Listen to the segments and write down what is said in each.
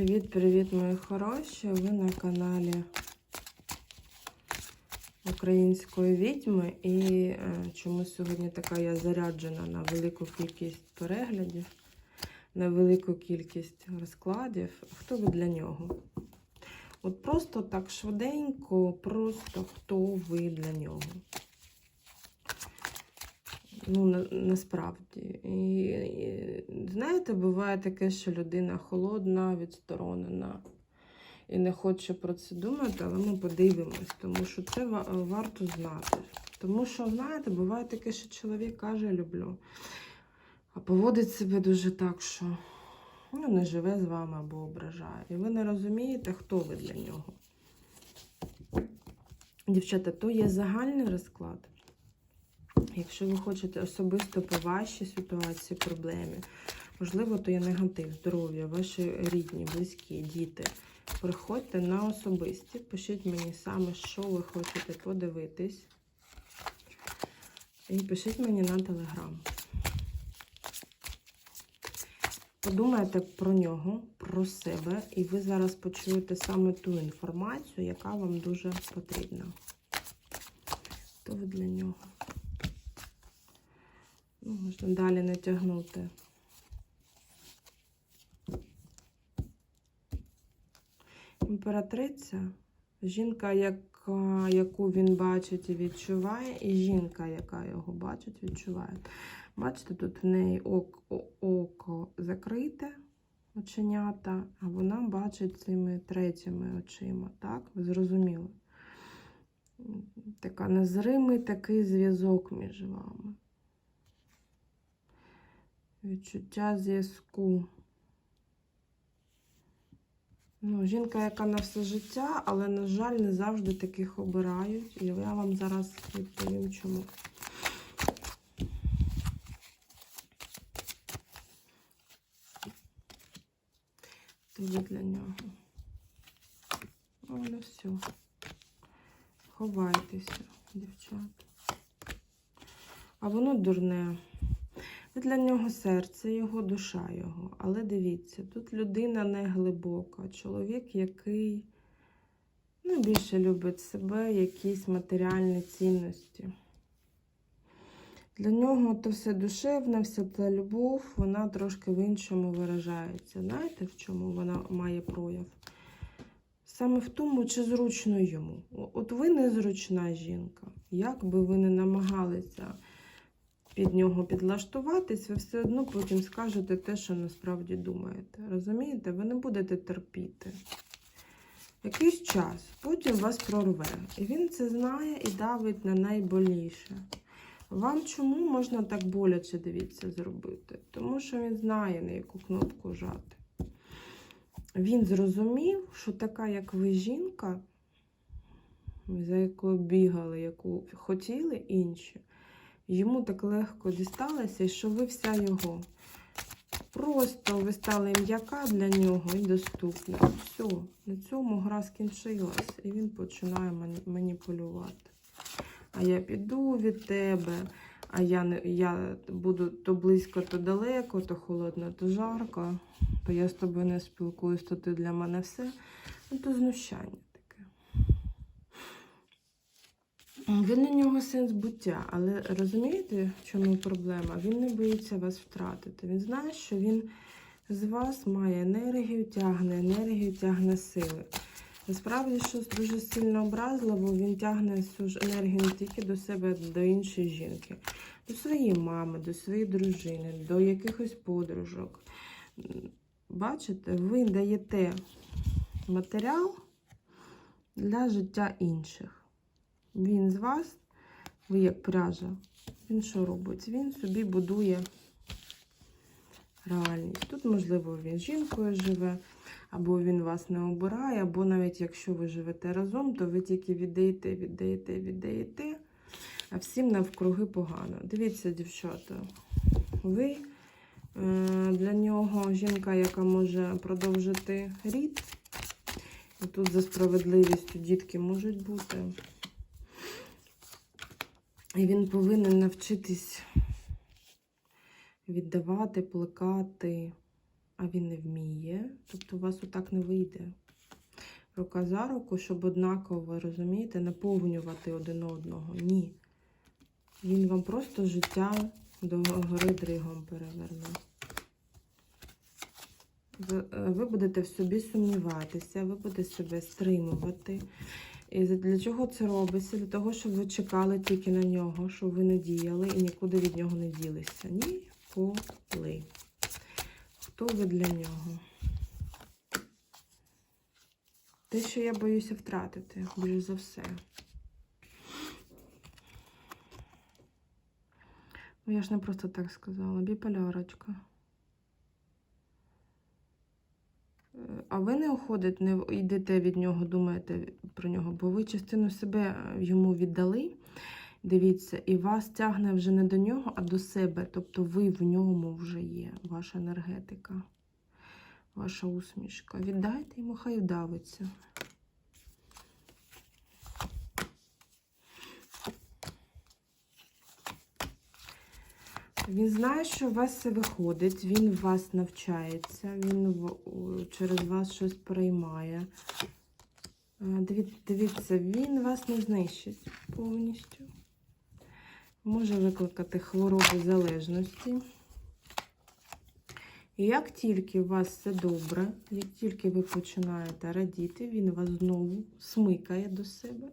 Привіт-привіт, мої хороші! Ви на каналі Української відьми. І е, чому сьогодні така я заряджена на велику кількість переглядів, на велику кількість розкладів. Хто ви для нього? От просто так швиденько, просто хто ви для нього. Ну, на, насправді. І, і знаєте, буває таке, що людина холодна, відсторонена і не хоче про це думати, але ми подивимось, тому що це варто знати. Тому що, знаєте, буває таке, що чоловік каже люблю, а поводить себе дуже так, що ну, не живе з вами або ображає. І ви не розумієте, хто ви для нього. Дівчата, то є загальний розклад. Якщо ви хочете особисто по вашій ситуації, проблемі, можливо, то є негатив, здоров'я, ваші рідні, близькі, діти. Приходьте на особисті, пишіть мені саме, що ви хочете подивитись. І пишіть мені на телеграм. Подумайте про нього, про себе, і ви зараз почуєте саме ту інформацію, яка вам дуже потрібна. То ви для нього. Можна далі не тягнути. Імператриця жінка, яка, яку він бачить і відчуває, і жінка, яка його бачить, відчуває. Бачите, тут в неї ок, о- око закрите, оченята, а вона бачить цими третіми очима. Так? Ви? Така незримий такий зв'язок між вами. Відчуття зв'язку. Ну, жінка, яка на все життя, але, на жаль, не завжди таких обирають. І я вам зараз відповім, чому. Тоді для нього. Ну, все. Ховайтеся, дівчата. А воно дурне. Ви для нього серце, його душа його. Але дивіться, тут людина не глибока, чоловік, який ну, більше любить себе, якісь матеріальні цінності. Для нього то все душевне, вся та любов, вона трошки в іншому виражається. Знаєте, в чому вона має прояв? Саме в тому, чи зручно йому. От ви незручна жінка. Як би ви не намагалися під нього підлаштуватись, ви все одно потім скажете те, що насправді думаєте. Розумієте? Ви не будете терпіти. Якийсь час, потім вас прорве. І він це знає і давить на найболіше. Вам чому можна так боляче, дивіться, зробити? Тому що він знає, на яку кнопку жати. Він зрозумів, що така, як ви жінка, за якою бігали, яку хотіли інші, йому так легко дісталося, що ви вся його. Просто ви стали м'яка для нього і доступна. Все, на цьому гра скінчилась, і він починає маніпулювати. А я піду від тебе, а я, не, я буду то близько, то далеко, то холодно, то жарко, то я з тобою не спілкуюсь, то ти для мене все. Ну, то знущання Він на нього сенс буття, але розумієте, в чому проблема? Він не боїться вас втратити. Він знає, що він з вас має енергію, тягне енергію, тягне сили. Насправді, щось дуже сильно образливо, він тягне цю ж енергію не тільки до себе, а до іншої жінки, до своєї мами, до своєї дружини, до якихось подружок. Бачите, ви даєте матеріал для життя інших. Він з вас, ви як пряжа, він що робить? Він собі будує реальність. Тут, можливо, він з жінкою живе, або він вас не обирає, або навіть якщо ви живете разом, то ви тільки віддаєте, віддаєте, віддаєте, а всім навкруги погано. Дивіться, дівчата, ви е, для нього жінка, яка може продовжити рід. І тут за справедливістю дітки можуть бути. І він повинен навчитись віддавати, плекати, а він не вміє. Тобто у вас отак не вийде. Рука за руку, щоб однаково, розумієте, наповнювати один одного. Ні. Він вам просто життя до гори дригом переверне. Е, ви будете в собі сумніватися, ви будете себе стримувати. І для чого це робиться? Для того, щоб ви чекали тільки на нього, щоб ви не діяли і нікуди від нього не ділися. Ніколи. Хто ви для нього? Те, що я боюся втратити, більш за все. Ну, я ж не просто так сказала. Біполярочка. А ви не уходите, не йдете від нього, думаєте про нього, бо ви частину себе е, йому віддали. Дивіться, і вас тягне вже не до нього, а до себе. Тобто ви в ньому вже є, ваша енергетика, ваша усмішка. Віддайте йому, хай вдавиться. Він знає, що у вас все виходить, він вас навчається, він через вас щось переймає. Дивіться, він вас не знищить повністю. Може викликати хвороби залежності. І як тільки у вас все добре, як тільки ви починаєте радіти, він вас знову смикає до себе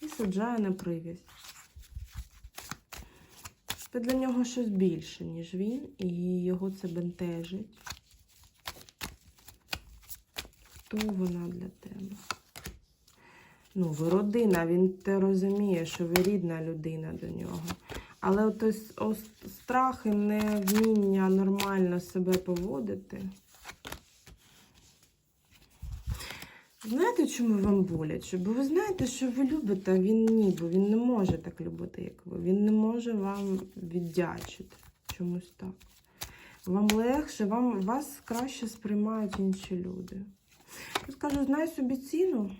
і саджає на прив'язь. Це для нього щось більше, ніж він, і його це бентежить. Хто вона для тебе? Ну, ви родина, він те розуміє, що ви рідна людина до нього. Але от ось, ось страх і невміння нормально себе поводити. Знаєте, чому вам боляче? Бо ви знаєте, що ви любите, а він ні, бо він не може так любити, як ви. Він не може вам віддячити чомусь так. Вам легше, вам, вас краще сприймають інші люди. Тут кажу, знай собі ціну.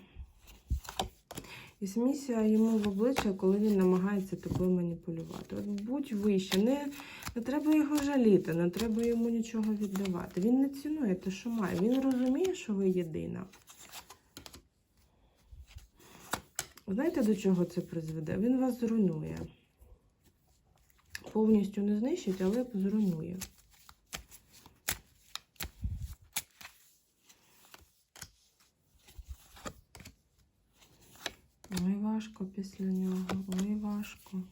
І смійся йому в обличчя, коли він намагається тобою маніпулювати. От будь вище, не, не треба його жаліти, не треба йому нічого віддавати. Він не цінує те, що має. Він розуміє, що ви єдина. Знаєте, до чого це призведе? Він вас зруйнує. Повністю не знищить, але зруйнує. Ой, важко після нього. Ой, важко.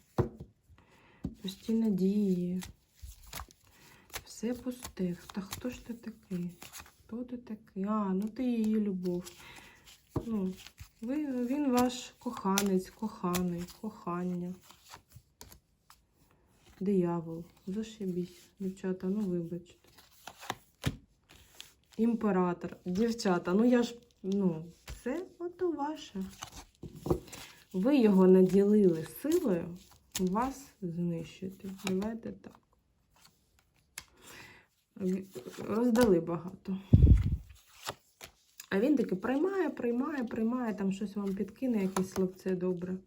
Постійно дії. Все пусте. Та хто ж ти такий? Хто ти такий? А, ну ти її любов. Ну, ви, він ваш коханець, коханий, кохання. Диявол. Зашибісь, дівчата, ну вибачте. Імператор. Дівчата, ну я ж, ну, це ото ваше. Ви його наділили силою вас знищити. Давайте так. Роздали багато. А він таки приймає, приймає, приймає, там щось вам підкине, якесь словце добре.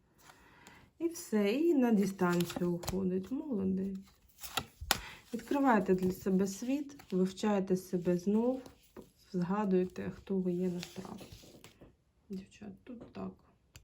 І все, і на дистанцію уходить. Молодець. Відкривайте для себе світ, вивчайте себе знов, згадуйте, хто ви є насправді. Дівчат, тут так.